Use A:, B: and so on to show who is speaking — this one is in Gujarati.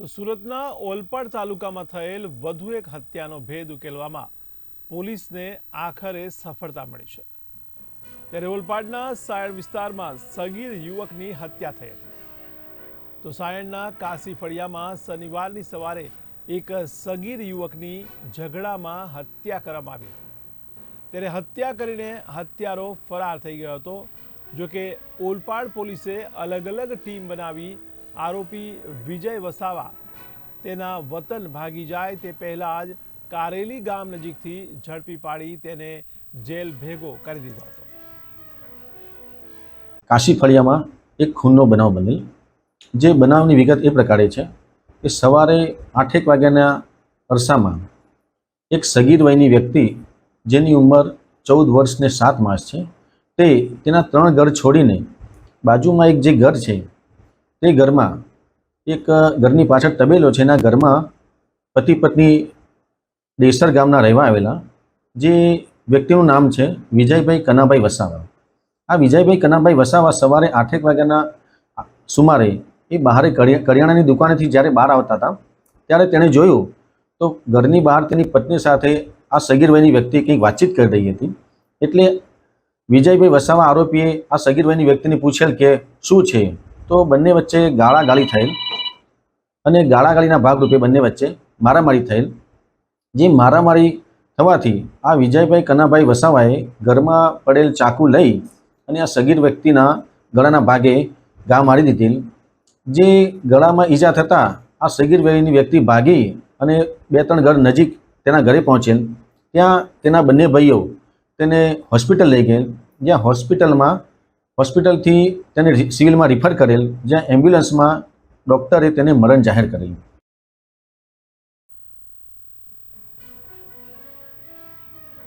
A: તો સુરતના ઓલપાડ તાલુકામાં થયેલ વધુ એક હત્યાનો ભેદ ઉકેલવામાં પોલીસને આખરે સફળતા મળી છે. ત્યારે ઓલપાડના સાયણ વિસ્તારમાં સગીર યુવકની હત્યા થઈ હતી. તો સાયણના કાશી ફળિયામાં શનિવારની સવારે એક સગીર યુવકની ઝઘડામાં હત્યા કરવામાં આવી હતી. ત્યારે હત્યા કરીને હત્યારો ફરાર થઈ ગયો હતો. જોકે ઓલપાડ પોલીસે અલગ અલગ ટીમ બનાવી આરોપી વિજય વસાવા તેના વતન ભાગી જાય તે પહેલા જ કારેલી ગામ નજીકથી ઝડપી પાડી તેને જેલ ભેગો કરી દીધો હતો.
B: કાશી ફળિયામાં એક ખૂનનો બનાવ બનેલ. જે બનાવની વિગત એ પ્રકારે છે કે સવારે આઠેક વાગ્યાના અરસામાં એક સગીર વયની વ્યક્તિ જેની ઉંમર ચૌદ વર્ષ ને સાત માસ છે તે તેના ત્રણ ઘર છોડીને બાજુમાં એક જે ઘર છે તે ઘરમાં એક ઘરની પાછળ તબેલો છે. એના ઘરમાં પતિ પત્ની દેસર ગામના રહેવા આવેલા, જે વ્યક્તિનું નામ છે વિજયભાઈ કનાભાઈ વસાવા. આ વિજયભાઈ કનાભાઈ વસાવા સવારે આઠેક વાગ્યાના સુમારે એ બહારે કરિયાણાની દુકાનેથી જ્યારે બહાર આવતા હતા, ત્યારે તેણે જોયું તો ઘરની બહાર તેની પત્ની સાથે આ સગીરભાઈની વ્યક્તિ કંઈક વાતચીત કરી રહી હતી. એટલે વિજયભાઈ વસાવા આરોપીએ આ સગીરભાઈની વ્યક્તિને પૂછેલ કે શું છે? તો બંને વચ્ચે ગાળાગાળી થયેલ અને ગાળાગાળીના ભાગરૂપે બંને વચ્ચે મારામારી થયેલ. જે મારામારી થવાથી આ વિજયભાઈ કનાભાઈ વસાવાએ ઘરમાં પડેલ ચાકુ લઈ અને આ સગીર વ્યક્તિના ગળાના ભાગે ઘા મારી દીધેલ. જે ગળામાં ઈજા થતાં આ સગીર વયની વ્યક્તિ ભાગી અને બે ત્રણ ઘર નજીક તેના ઘરે પહોંચેલ. ત્યાં તેના બંને ભાઈઓ તેને હોસ્પિટલ લઈ ગયેલ. જ્યાં હોસ્પિટલમાં હોસ્પિટલથી તેને સિવિલમાં રિફર કરેલ જ્યાં એમ્બ્યુલન્સમાં ડૉક્ટરે તેને મરણ જાહેર કરેલ.